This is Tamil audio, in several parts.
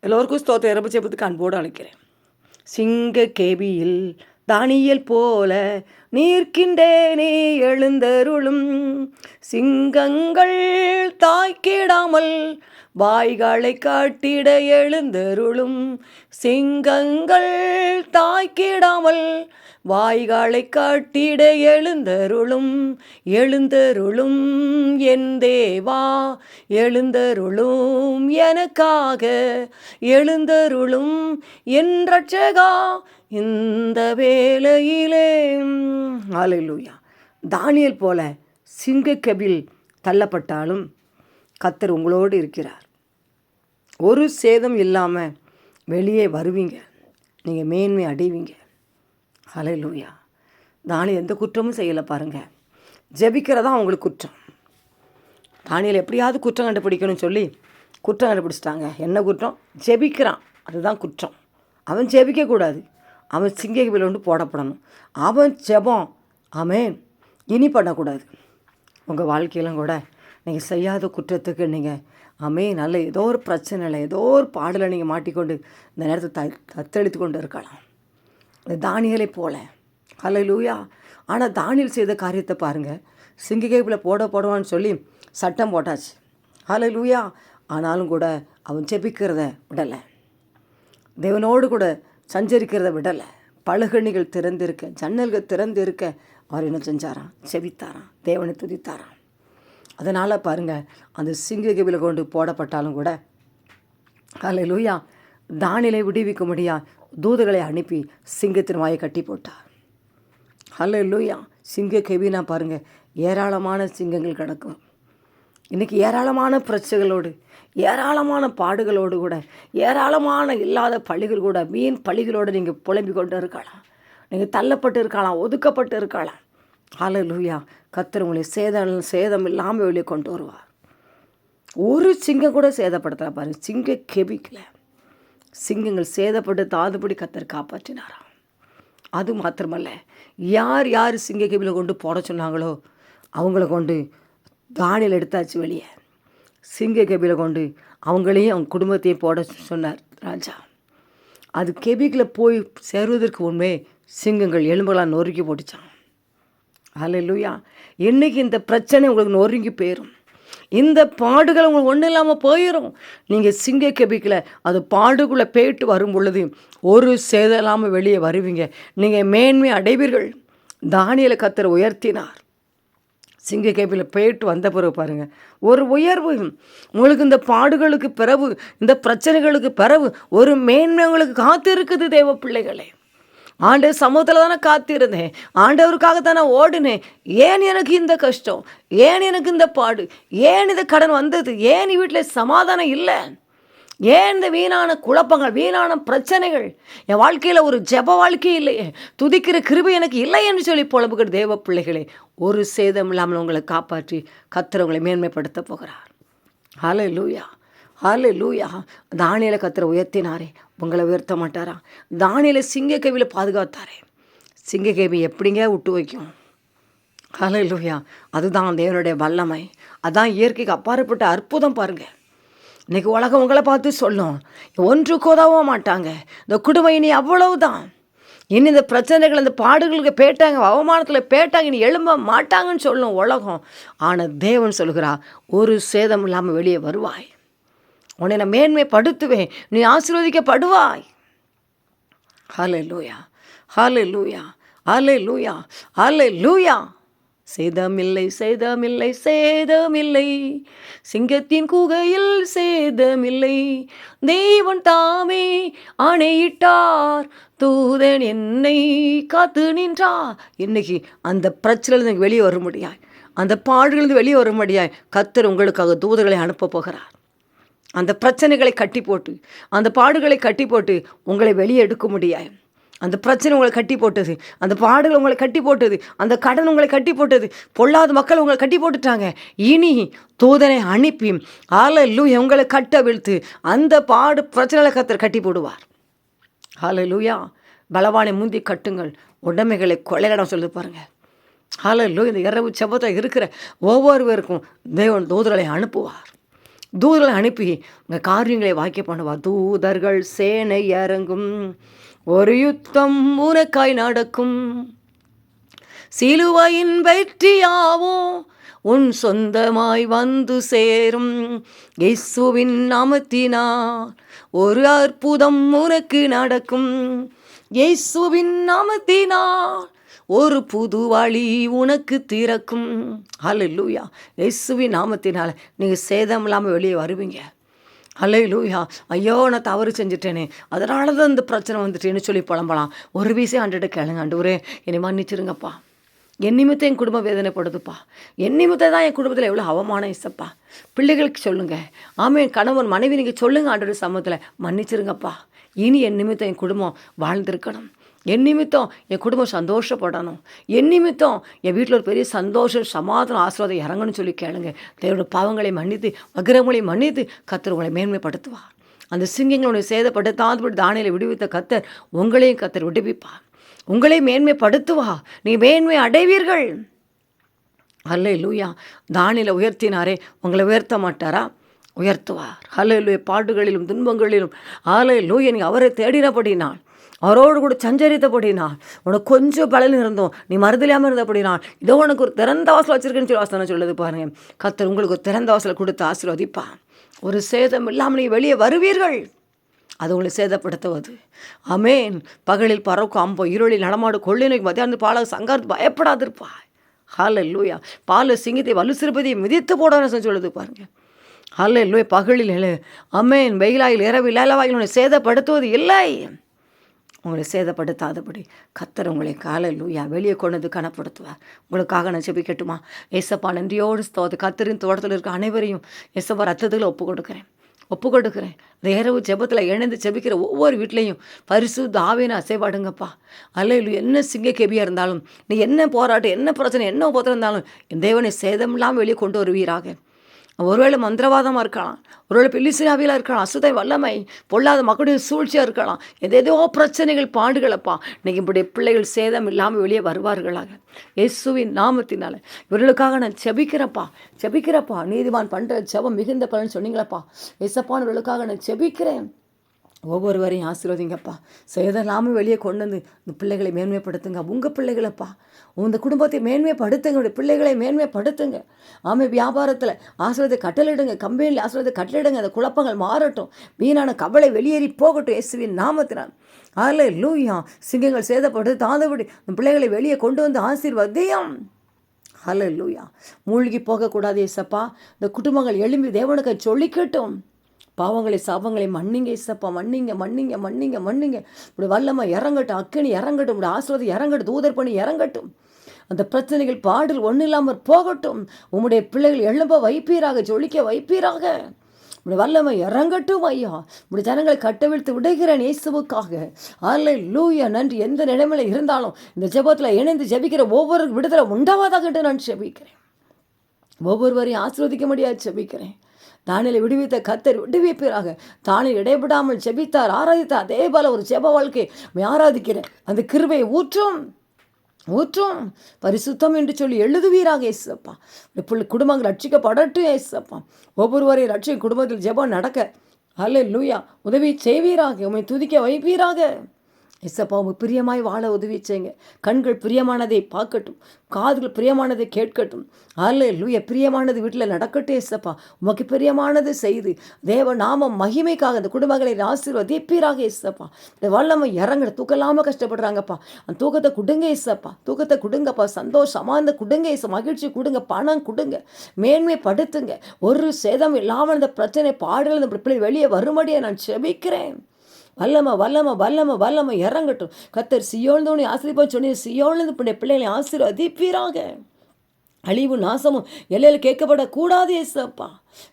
எல்லோருக்கும் ஸ்தோத்திர இரவு ஜெபத்துக்கு அன்போடு அழைக்கிறேன். சிங்க கேபியில் தானியல் போல நீர்க்கின்றேனே எழுந்தருளும். சிங்கங்கள் தாய்க்கிடாமல் வாய்களை காட்டிட எழுந்தருளும். சிங்கங்கள் தாய்க்கிடாமல் வாய்களை காட்டிட எழுந்தருளும். எழுந்தருளும் என் தேவா எழுந்தருளும் எனக்காக. எழுந்தருளும் என் ரட்சகா இந்த வேலையிலே ஆலையிலூயா தானியல் போல சிங்கக்கபில் தள்ளப்பட்டாலும் கத்தர் உங்களோடு இருக்கிறார். ஒரு சேதம் இல்லாமல் வெளியே வருவீங்க. நீங்கள் மேன்மை அடைவீங்க. ஹalleluya தானியல் எந்த குற்றமும் செய்யலை பாருங்கள் ஜபிக்கிறதா அவங்களுக்கு குற்றம். தானியல் எப்படியாவது குற்றம் கண்டுபிடிக்கணும்னு சொல்லி குற்றம் கண்டுபிடிச்சிட்டாங்க. என்ன குற்றம்? ஜெபிக்கிறான். அதுதான் குற்றம். அவன் ஜெபிக்கக்கூடாது. அவன் சிங்ககிவில் வந்து போடப்படணும். அவன் ஜெபம் அவன் இனி பண்ணக்கூடாது. உங்கள் வாழ்க்கையிலும் கூட நீங்கள் செய்யாத குற்றத்துக்கு நீங்கள் அமே நல்ல ஏதோ ஒரு பிரச்சனையில் ஏதோ ஒரு பாடலை நீங்கள் மாட்டிக்கொண்டு இந்த நேரத்தை த தத்தெடுத்து கொண்டு இருக்கலாம். இந்த தானியலை போல. லூயா ஆனால் தானியல் செய்த காரியத்தை பாருங்கள் சிங்ககேப்பில் போட போடுவான்னு சொல்லி சட்டம் போட்டாச்சு. லூயா ஆனாலும் கூட அவன் ஜெபிக்கிறத விடலை. தேவனோடு கூட சஞ்சரிக்கிறத விடலை. பழுகணிகள் திறந்திருக்க ஜன்னல்கள் திறந்திருக்க அவர் என்ன செஞ்சாராம்? செவித்தாராம் தேவனை துதித்தாராம். அதனால் பாருங்கள் அந்த சிங்ககவில கொண்டு போடப்பட்டாலும் கூட ஹalleluya தானிலை விடுவிக்க முடியா தூதுகளை அனுப்பி சிங்கத்தின் வாயை கட்டி போட்டார். ஹalleluya சிங்க கெவினா பாருங்கள் ஏராளமான சிங்கங்கள் கிடக்கும். இன்றைக்கி ஏராளமான பிரச்சனைகளோடு ஏராளமான பாடுகளோடு கூட ஏராளமான இல்லாத பள்ளிகள் கூட மீன் பள்ளிகளோடு நீங்கள் புலம்பிக் கொண்டு இருக்கலாம். நீங்கள் தள்ளப்பட்டு இருக்கலாம் ஒதுக்கப்பட்டு இருக்கலாம். லூயா கத்தர் உங்களை சேதம் சேதம் இல்லாமல் வெளியே கொண்டு வருவார். ஒரு சிங்கம் கூட சேதப்படுத்தலாம் பாருங்கள் சிங்க கெபிக்கல. சிங்கங்கள் சேதப்பட்டு தாதுபடி கத்தர் காப்பாற்றினாராம். அது மாத்திரமல்ல. யார் யார் சிங்க கெபியில் கொண்டு போட சொன்னாங்களோ அவங்கள கொண்டு தானியில் எடுத்தாச்சு வெளியே. சிங்க கெபியில் கொண்டு அவங்களையும் அவங்க குடும்பத்தையும் போட சொன்னார் ராஜா. அது கெபிக்கில் போய் சேருவதற்கு முன்பே சிங்கங்கள் எலும்புகளாக நொறுக்கி போட்டுச்சான் ஹalleluya. என்னைக்கு இந்த பிரச்சனை உங்களுக்கு நொறுங்கி போயிடும் இந்த பாடுகள் உங்களுக்கு ஒன்றும் இல்லாமல் போயிடும் நீங்கள் சிங்க கெபிக்கில் அது பாடுக்குள்ளே போயிட்டு வரும் பொழுது ஒரு சேதம் இல்லாமல் வெளியே வருவீங்க. நீங்கள் மேன்மை அடைவீர்கள். தானியலை கத்தர் உயர்த்தினார். சிங்க கேபியில் போயிட்டு வந்த பிறகு பாருங்கள் ஒரு உயர்வு உங்களுக்கு இந்த பாடுகளுக்கு பிறகு இந்த பிரச்சனைகளுக்கு பிறகு ஒரு மேன்மை உங்களுக்கு காத்து இருக்குது தேவ பிள்ளைகளே. ஆண்டவர் சமூகத்தில் தானே காத்திருந்தேன். ஆண்டவருக்காக தானே ஓடினேன். ஏன் எனக்கு இந்த கஷ்டம்? ஏன் எனக்கு இந்த பாடு? ஏன் இந்த கடன் வந்தது? ஏன் வீட்டில் சமாதானம் இல்லை? ஏன் இந்த வீணான குழப்பங்கள் வீணான பிரச்சனைகள்? என் வாழ்க்கையில் ஒரு ஜெப வாழ்க்கை இல்லையே. துதிக்கிற கிருபை எனக்கு இல்லை என்று சொல்லி புலம்புகிற தேவ பிள்ளைகளே ஒரு சேதம் இல்லாமல் உங்களை காப்பாற்றி கத்துறவங்களை உங்களை மேன்மைப்படுத்த போகிறார். ஹாலே லூயா ஹாலே லூயா தானியில கத்தரை உயர்த்தினாரே. உங்களை உயர்த்த மாட்டாரா? தானியில சிங்கக்கேவியில் பாதுகாத்தாரே. சிங்கக்கேவி எப்படிங்க விட்டு வைக்கும்? ஹலே லூயா அதுதான் தேவனுடைய வல்லமை. அதான் இயற்கைக்கு அப்பாற்பட்ட அற்புதம் பாருங்கள் இன்னைக்கு உலகம் உங்களை பார்த்து சொல்லும். ஒன்றுக்கு உதவ மாட்டாங்க. இந்த குடும்பம் இனி அவ்வளவுதான். இனி இந்த பிரச்சனைகள் இந்த பாடுகளுக்கு பேட்டாங்க அவமானத்தில் பேட்டாங்க இனி எழும்ப மாட்டாங்கன்னு சொல்லும் உலகம். ஆனால் தேவன் சொல்கிறா ஒரு சேதம் இல்லாமல் வெளியே வருவாய். உன்னை நான் மேன்மைப்படுத்துவேன் நீ ஆசீர்வதிக்கப்படுவாய். ஹாலே லூயா ஹாலே லூயா ஹாலே லூயா ஹாலே லூயா சேதமில்லை சேதமில்லை சேதமில்லை. சிங்கத்தின் குகையில் சேதமில்லை. தெய்வன் தாமே ஆணையிட்டார். தூதன் என்னை காத்து நின்றார். இன்னைக்கு அந்த பிரச்சனையிலிருந்து வெளியே வர முடியாய் அந்த பாடுகளிலிருந்து வெளியே வர முடியாய் கத்தர் உங்களுக்காக தூதர்களை அனுப்ப போகிறார். அந்த பிரச்சனைகளை கட்டி போட்டு அந்த பாடுகளை கட்டி போட்டு உங்களை வெளியே எடுக்க முடியாது அந்த பிரச்சனை உங்களை கட்டி போட்டது அந்த பாடுகள் உங்களை கட்டி போட்டது அந்த கடன் உங்களை கட்டி போட்டது பொல்லாத மக்கள் உங்களை கட்டி போட்டுட்டாங்க. இனி தூதனை அனுப்பி ஆலல்லு உங்களை கட்ட வீழ்த்து அந்த பாடு பிரச்சனைகளை கத்தர் கட்டி போடுவார். ஹalleluya. பலவானை முந்தி கட்டுங்கள். உடமைகளை கொள்ளையிடம் சொல்லி பாருங்கள் ஹalleluya. இந்த இரவு செவ்வத்தை இருக்கிற ஒவ்வொருவருக்கும் தேவன் தூதர்களை அனுப்புவார். தூதர்களை அனுப்பி உங்கள் காரியங்களை வாக்கிய பண்ணுவார். தூதர்கள் சேனை இறங்கும். ஒரு யுத்தம் உனக்காய் நடக்கும். சிலுவையின் வெற்றியாவோ உன் சொந்தமாய் வந்து சேரும். இயேசுவின் நாமத்தினால் ஒரு அற்புதம் உனக்கு நடக்கும். இயேசுவின் நாமத்தினால் ஒரு புது வழி உனக்கு திறக்கும். ஹalleluya இயேசுவின் நாமத்தினால் நீங்கள் சேதம் இல்லாமல் வெளியே வருவீங்க. ஹலே லூயா ஐயோ நான் தவறு செஞ்சுட்டேனே. அதனால தான் இந்த பிரச்சனை வந்துட்டேன்னு சொல்லி புலம்பலாம். ஒரு வீசே ஆண்டுட்டு கேளுங்க ஆண்டவரே. என்னை மன்னிச்சிருங்கப்பா. என் நிமித்தம் என் குடும்பம் வேதனைப்படுதுப்பா. என் நிமித்தம் தான் என் குடும்பத்தில் எவ்வளோ அவமானம் இசப்பா. பிள்ளைகளுக்கு சொல்லுங்கள் ஆமாம் என் கணவன் மனைவி நீங்கள் சொல்லுங்கள் ஆண்டோட சமூகத்தில். மன்னிச்சிருங்கப்பா. இனி என் நிமித்தம் என் குடும்பம் வாழ்ந்திருக்கணும். என் நிமித்தம் என் குடும்பம் சந்தோஷப்படணும். என் நிமித்தம் என் வீட்டில் ஒரு பெரிய சந்தோஷம் சமாதானம் ஆசீர்வாதம் இறங்கணும்னு சொல்லி கேளுங்க. தேவனோட பாவங்களை மன்னித்து வக்கிரங்களை மன்னித்து கத்தர் உங்களை மேன்மைப்படுத்துவார். அந்த சிங்கங்களுடைய சேதப்படுத்தாதபடி தானியில் விடுவித்த கத்தர் உங்களையும் கத்தர் விடுவிப்பார். உங்களை மேன்மைப்படுத்துவா நீ மேன்மை அடைவீர்கள். அல்ல லூயா தானியில் உயர்த்தினாரே உங்களை உயர்த்த மாட்டாரா? உயர்த்துவார். ஹலே லூய பாடுகளிலும் துன்பங்களிலும். ஆலை லூய நீ அவரை தேடினபடினால் அவரோடு கூட சஞ்சரித்தபடினாள் உனக்கு கொஞ்சம் பலன் இருந்தோம் நீ மறுதலியாமல் இருந்தபடினாள் இதோ உனக்கு ஒரு திறந்த வாசல் வச்சிருக்கேன்னு சொல்லி வாசனை சொல்லுது பாருங்க. கத்தர் உங்களுக்கு ஒரு திறந்த வாசலை கொடுத்து ஆசீர்வதிப்பான் ஒரு சேதம் இல்லாமல் நீ வெளியே வருவீர்கள். அது உங்களை சேதப்படுத்துவது. அமேன் பகலில் பறக்கும் அம்போ இருளில் நடமாடு கொள்ளினை மத்தியானது பால சங்காரத்து பயப்படாதிருப்பா ஹால லூயா பால சிங்கத்தை வலு சிறுபதியை மிதித்து போடணும் சொல்லுது பாருங்க. ஹால லூயா பகலில் எழு அமேன் வெயிலாயில் இரவில் இலவாயில் உன்னை சேதப்படுத்துவது இல்லை. உங்களை சேதப்படுத்தாதபடி கத்தர் உங்களை காலை வெளியே கொண்டு வந்து கனப்படுத்துவார். உங்களுக்காக நான் செபிக்கட்டுமா ஏசப்பா நன்றியோடு ஸ்தோது கத்தரின் தோட்டத்தில் இருக்க அனைவரையும் ஏசப்பா ரத்தத்தில் ஒப்பு கொடுக்குறேன் ஒப்பு கொடுக்குறேன் இந்த இரவு ஜெபத்தில் இணைந்து ஜெபிக்கிற ஒவ்வொரு வீட்லேயும் பரிசு தாவேன்னு அசைபாடுங்கப்பா அல்லையிலும் என்ன சிங்க கெபியாக இருந்தாலும் நீ என்ன போராட்டம் என்ன பிரச்சனை என்ன உபத்திரம் இருந்தாலும் என் தேவனை சேதம் இல்லாமல் வெளியே கொண்டு வருவீராக. ஒருவேளை மந்திரவாதமாக இருக்கலாம். ஒருவேளை பில்லிசினாவியில் இருக்கலாம். அசுதை வல்லமை பொல்லாத மக்களுடைய சூழ்ச்சியாக இருக்கலாம். எதேதோ பிரச்சனைகள் பாடுகளப்பா. இன்னைக்கு இப்படி பிள்ளைகள் சேதம் இல்லாமல் வெளியே வருவார்களாக. இயேசுவின் நாமத்தினால. இவர்களுக்காக நான் செபிக்கிறப்பா செபிக்கிறப்பா நீதிமான் பண்ணுற ஜெபம் மிகுந்த பலன் சொன்னீங்களப்பா. இயேசப்பானவர்களுக்காக நான் செபிக்கிறேன் ஒவ்வொருவரையும் ஆசீர்வதிங்கப்பா. சேதலாமல் வெளியே கொண்டு வந்து இந்த பிள்ளைகளை மேன்மைப்படுத்துங்க. உங்கள் பிள்ளைகளப்பா. உங்கள் குடும்பத்தை மேன்மைப்படுத்துங்க. உங்களுடைய பிள்ளைகளை மேன்மைப்படுத்துங்க. ஆமை வியாபாரத்தில் ஆசிரியத்தை கட்டளிடுங்க கம்பெனியில் ஆசிரியத்தை கட்டளிடுங்க அந்த குழப்பங்கள் மாறட்டும். வீணான கவலை வெளியேறி போகட்டும் இயேசுவின் நாமத்தினால். அதில் லூயா சிங்கங்கள் சேதப்படுத்து தாந்தபடி இந்த பிள்ளைகளை வெளியே கொண்டு வந்து ஆசீர்வதியம். ஹலோ லூயா மூழ்கி போகக்கூடாது ஏசப்பா இந்த குடும்பங்கள் எழும்பி தேவனுக்கு சொல்லிக்கட்டும் பாவங்களை சாபங்களை மன்னிங்க இசப்பா மன்னிங்க மன்னிங்க மன்னிங்க மன்னிங்க. இப்படி வல்லமா இறங்கட்டும் அக்கனி இறங்கட்டும் இப்படி ஆசிர்வாதம் இறங்கட்டும் தூதர் பண்ணி இறங்கட்டும். அந்த பிரச்சனைகள் பாடல் ஒன்றும் இல்லாமல் போகட்டும். உம்முடைய பிள்ளைகள் எழும்ப வைப்பீராக ஜொலிக்க வைப்பீராக. இப்படி வல்லமை இறங்கட்டும் ஐயா. இப்படி ஜனங்களை கட்டவிழ்த்து விடுகிறேன் இயேசுவுக்காக. அல்ல லூயா நன்றி. எந்த நிலைமையில இருந்தாலும் இந்த ஜெபத்தில் இணைந்து ஜெபிக்கிற ஒவ்வொரு விடுதலை உண்டாவதாக நான் ஜபிக்கிறேன். ஒவ்வொருவரையும் ஆசிர்வதிக்க முடியாது ஜெபிக்கிறேன். தானியலை விடுவித்த கத்தர் விடுவிப்பீராக தானில் இடைபடாமல் ஜெபித்தார் ஆராதித்தார். அதே போல ஒரு ஜெப வாழ்க்கை ஆராதிக்கிறேன் அந்த கிருபை ஊற்றும் ஊற்றும். பரிசுத்தம் என்று சொல்லி எழுதுவீராக ஏசப்பா பிள்ளை குடும்பங்கள் ரட்சிக்கப்படட்டும் ஏசப்பா ஒவ்வொருவரையும் ரட்சி குடும்பத்தில் ஜெபம் நடக்க. அல்ல லூயா உதவி செய்வீராக. உண்மை துதிக்க வைப்பீராக. எஸ்ஸப்பா உங்க பிரியமாய் வாழ உதவி செய்யுங்க. கண்கள் பிரியமானதை பார்க்கட்டும் காதுகள் பிரியமானதை கேட்கட்டும். அல்ல லூய பிரியமானது வீட்டில் நடக்கட்டும் எஸ்ஸப்பா உமக்கு பிரியமானது செய்து தேவ நாம மகிமைக்காக அந்த குடும்பங்களை ஆசீர்வதிப்பீராக எஸ்ஸப்பா இந்த வல்லமை இறங்கட தூக்கலாமல் கஷ்டப்படுறாங்கப்பா. அந்த தூக்கத்தை கொடுங்க இசப்பா. தூக்கத்தை கொடுங்கப்பா. சந்தோஷமாக அந்த கொடுங்க இச மகிழ்ச்சி கொடுங்க பணம் கொடுங்க. மேன்மை படுத்துங்க. ஒரு சேதம் இல்லாமல் இந்த பிரச்சனை பாடல் இந்த பிள்ளை வெளியே வரும்படியை நான் செபிக்கிறேன். வல்லம வல்லம வல்லம வல்லம இறங்கட்டும். கத்தர் சியோழ்ந்தவனை ஆசிரியப்பா சொன்னி சியோழ்ந்து பிள்ளை பிள்ளைகளை ஆசீர்வதிப்பீராக. அழிவு நாசமும் எல்லையில் கேட்கப்படக்கூடாது ஏசப்பா.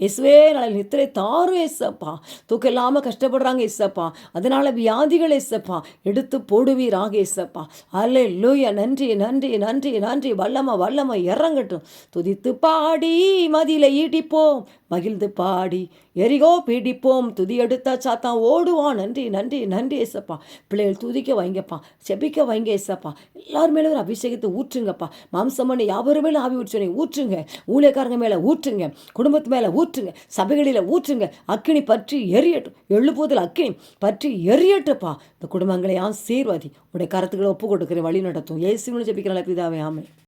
இயேசுவே நல்ல நித்திரை தாரும் ஏசப்பா தூக்கம் இல்லாமல் கஷ்டப்படுறாங்க ஏசப்பா அதனால வியாதிகள் ஏசப்பா எடுத்து போடுவீராக ஏசப்பா அல்ல லூய நன்றி நன்றி நன்றி நன்றி. வல்லம வல்லம. இறங்கட்டும். துதித்து பாடி மதியில ஈட்டிப்போம். மகிழ்ந்து பாடி எரிகோ பீடிப்போம். துதி எடுத்தா சாத்தான் ஓடுவான். நன்றி நன்றி நன்றி ஏசப்பா பிள்ளைகள் துதிக்க வைங்கப்பா. செபிக்க வைங்க ஏசப்பா எல்லார் மேலும் ஒரு அபிஷேகத்தை ஊற்றுங்கப்பா. மாம்சமனை யாவரும் மேலே ஆவி ஊற்றுனை ஊற்றுங்க. ஊழியக்காரங்க மேலே ஊற்றுங்க. குடும்பத்து மேலே ஊற்றுங்க. சபைகளில் ஊற்றுங்க. அக்கினி பற்றி எரியட்டும். எழுப்புவதில் அக்கினி பற்றி எரியட்டுப்பா. இந்த குடும்பங்களை ஆசீர்வாதி உடைய கருத்துக்களை ஒப்பு கொடுக்குற வழி நடத்தும் ஏசுன்னு ஜெபிக்கிற பிதாவே ஆமை